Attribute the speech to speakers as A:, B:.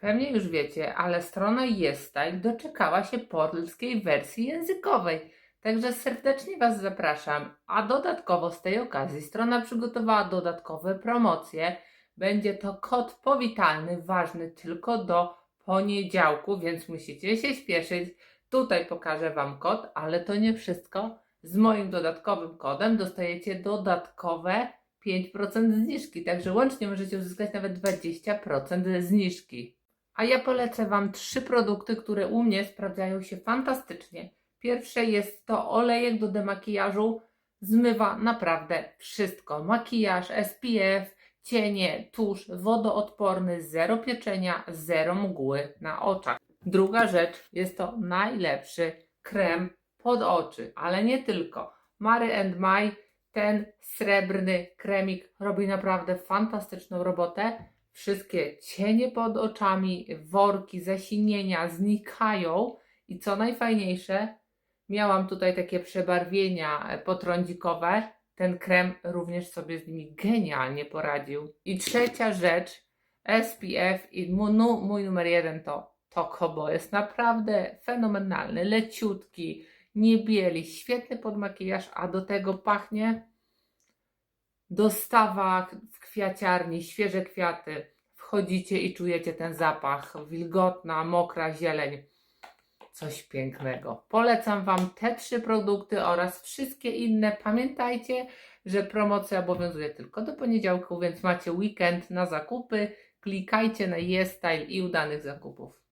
A: Pewnie już wiecie, ale strona YesStyle doczekała się polskiej wersji językowej. Także serdecznie Was zapraszam. A dodatkowo z tej okazji strona przygotowała dodatkowe promocje. Będzie to kod powitalny, ważny tylko do poniedziałku, więc musicie się śpieszyć. Tutaj pokażę Wam kod, ale to nie wszystko. Z moim dodatkowym kodem dostajecie dodatkowe 5% zniżki, także łącznie możecie uzyskać nawet 20% zniżki. A ja polecę Wam trzy produkty, które u mnie sprawdzają się fantastycznie. Pierwsze jest to olejek do demakijażu. Zmywa naprawdę wszystko. Makijaż, SPF, cienie, tusz, wodoodporny, zero pieczenia, zero mgły na oczach. Druga rzecz jest to najlepszy krem pod oczy, ale nie tylko. Mary and My, ten srebrny kremik robi naprawdę fantastyczną robotę. Wszystkie cienie pod oczami, worki, zasinienia znikają i co najfajniejsze, miałam tutaj takie przebarwienia e, potrądzikowe. Ten krem również sobie z nimi genialnie poradził. I trzecia rzecz, SPF i nu- mój numer jeden to Toko, bo jest naprawdę fenomenalny, leciutki, nie bieli, świetny pod makijaż, a do tego pachnie dostawa w kwiaciarni, świeże kwiaty. Wchodzicie i czujecie ten zapach, wilgotna, mokra zieleń. Coś pięknego. Polecam Wam te trzy produkty oraz wszystkie inne. Pamiętajcie, że promocja obowiązuje tylko do poniedziałku, więc macie weekend na zakupy. Klikajcie na YesStyle i udanych zakupów.